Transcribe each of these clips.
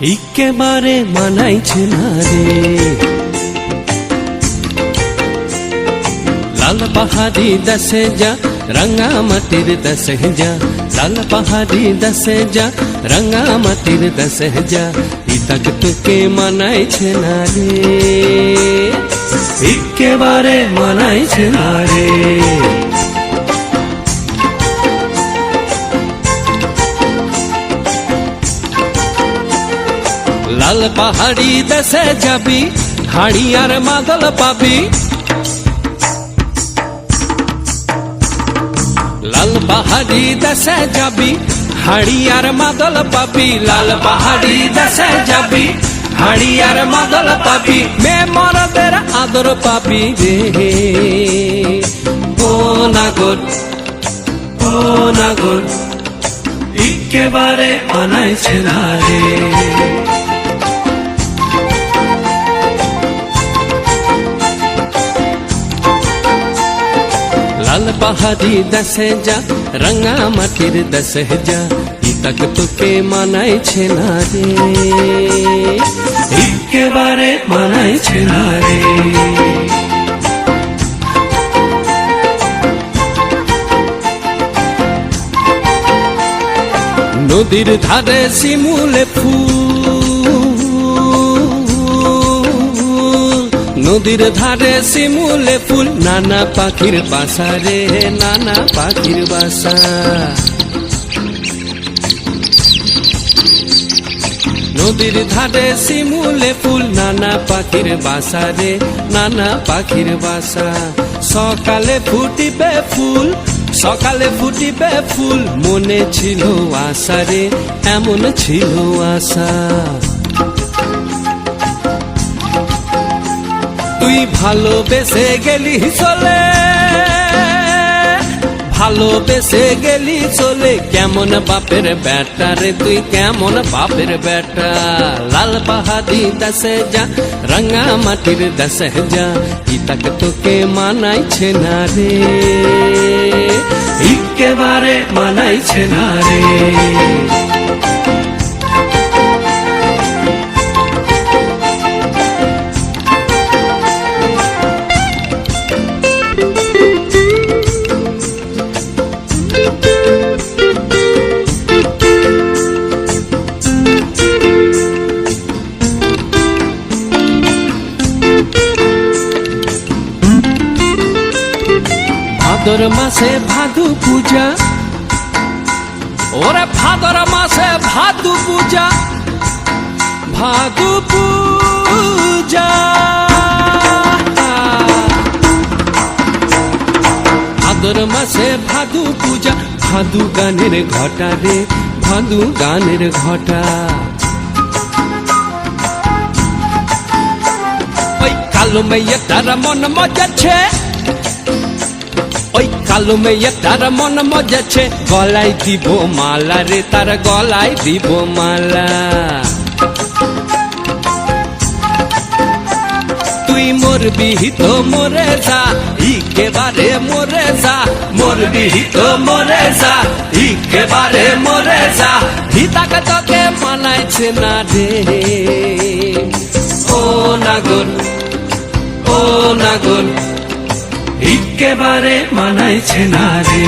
একেবারে মানাইছে না রে। লাল পাহাড়ি দশে যা রঙ্গা মাটির দশে যা। লাল পাহাড়ি দশে যা রঙ্গা মাটির দশে যা। ইতক তোকে মানাইছে না রে। একেবারে মানাইছে না রে। লাল পাহাড়ি দেশে যাবি, হাড়ি আর মাদল পাবি। লাল পাহাড়ি দেশে যাবি, হাড়ি আর মাদল পাবি। লাল পাহাড়ি দেশে যাবি, হাড়ি আর মাদল পাবি। মে মরদের আদর পাবি রে। ও নাগর ও নাগর, একেবারে মানাইছে না রে। পাহাড়ি দশে যা রঙ্গা মাটির দশে যা ইতক তোকে মানাইছে না রে। একেবারে মানাইছে না রে। নদীর ধারে শিমুলে ফুল নদীর ধারে শিমুলে ফুল, নানা পাখির বাসা রে, নানা পাখির বাসা। নদীর ধারে শিমুলে ফুল, নানা পাখির বাসা রে, নানা পাখির বাসা। সকালে ফুটিবে ফুল, সকালে ফুটিবে ফুল, মনে ছিল আশা রে, এমন ছিল আশা। তুই ভালোবেসে গেলি চলে। ভালোবেসে গেলি চলে। কেমন বাপের বেটা রে তুই, কেমন বাপের বেটা? লাল পাহাড়ি দশে যা রঙা মাটির দাসে যা ইতাক তোকে মানাইছে না রে? একেবারে মানাইছে না রে। ভাদর মাসে ভাদু পূজা। ওরে ভাদর মাসে ভাদু পূজা। ভাদু পূজা। ভাদর মাসে ভাদু পূজা। ভাদু গানের ঘটা রে, ভাদু গানের ঘটা। ওই কালো মেয়ে তারা মন মজাচ্ছে ওই কালো মেয়ে তার মন মজাচ্ছে গলায় দিব মালা রে, তার গলায় দিব মালা। তুই মরবি বিহিত মরে যা ইকেবারে মরে যা। মরবি বিহিত মরে যা ইকেবারে মরে যা। হিতাকে তোকে মানাইছে না রে। ও নাগর ও নাগর। একেবারে মানাইছে না রে।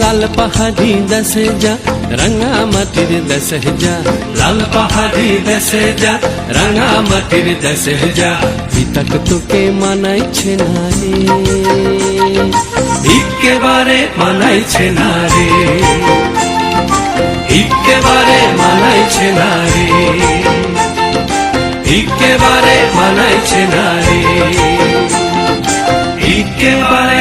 লাল পাহাড়ি দশে যা রঙ্গা মাটির দশে যা লাল পাহাড়ি দশে যা রঙ্গা মাটির দশে যা তক তোকে মানাইছে না রে। একেবারে মানাইছে না রে। একেবারে মানাইছে নারী। একেবারে মানাইছে নারী। একেবারে